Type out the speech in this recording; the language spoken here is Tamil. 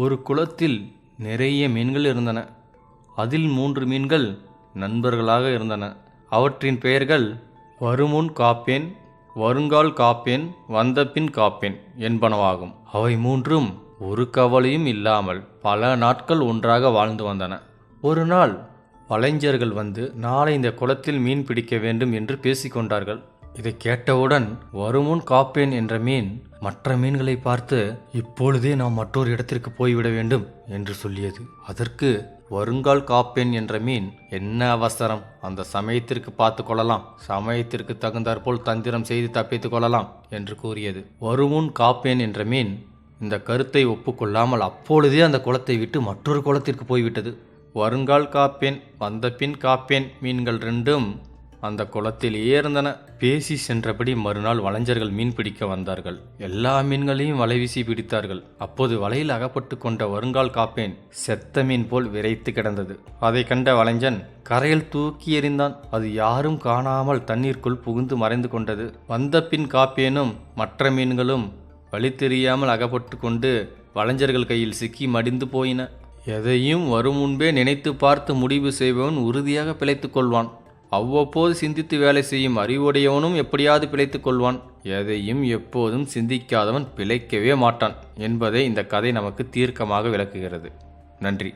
ஒரு குளத்தில் நிறைய மீன்கள் இருந்தன. அதில் மூன்று மீன்கள் நண்பர்களாக இருந்தன. அவற்றின் பெயர்கள் வருமுன் காப்பேன் வருங்கால் காப்பேன் வந்தபின் காப்பேன் என்பனவாகும். அவை மூன்றும் ஒரு கவலையும் இல்லாமல் பல நாட்கள் ஒன்றாக வாழ்ந்து வந்தன. ஒரு நாள் வலைஞர்கள் வந்து நாளை இந்த குளத்தில் மீன் பிடிக்க வேண்டும் என்று பேசிக்கொண்டார்கள் இதை கேட்டவுடன் வருமுன் காப்பேன் என்ற மீன் மற்ற மீன்களை பார்த்து இப்பொழுதே நாம் மற்றொரு இடத்திற்கு போய்விட வேண்டும் என்று சொல்லியது. அதற்கு வருங்கால் காப்பேன் என்ற மீன் என்ன அவசரம்? அந்த சமயத்திற்கு பார்த்து கொள்ளலாம். சமயத்திற்கு தகுந்தாற்போல் தந்திரம் செய்து தப்பித்துக் கொள்ளலாம் என்று கூறியது. வருமுன் காப்பேன் என்ற மீன் இந்த கருத்தை ஒப்புக்கொள்ளாமல் அப்பொழுதே அந்த குளத்தை விட்டு மற்றொரு குளத்திற்கு போய்விட்டது. வருங்கால் காப்பேன் வந்த பின் காப்பேன் மீன்கள் ரெண்டும் அந்த குளத்திலேயே இருந்தன. பேசி சென்றபடி மறுநாள் வளைஞர்கள் மீன் பிடிக்க வந்தார்கள். எல்லா மீன்களையும் வலை வீசி பிடித்தார்கள். அப்போது வலையில் அகப்பட்டு கொண்ட வருங்கால் காப்பேன் செத்த மீன் போல் விரைத்து கிடந்தது. அதை கண்ட வளைஞன் கரையில் தூக்கி எறிந்தான். அது யாரும் காணாமல் தண்ணீருக்குள் புகுந்து மறைந்து கொண்டது. வந்த பின் காப்பேனும் மற்ற மீன்களும் வழி தெரியாமல் அகப்பட்டு கொண்டு வளைஞர்கள் கையில் சிக்கி மடிந்து போயின. எதையும் வரும் முன்பே நினைத்து பார்த்து முடிவு செய்பவன் உறுதியாக பிழைத்துக் கொள்வான். அவ்வப்போது சிந்தித்து வேலை செய்யும் அறிவுடையவனும் எப்படியாவது பிழைத்துக் கொள்வான். எதையும் எப்போதும் சிந்திக்காதவன் பிழைக்கவே மாட்டான் என்பதை இந்த கதை நமக்கு தீர்க்கமாக விளக்குகிறது. நன்றி.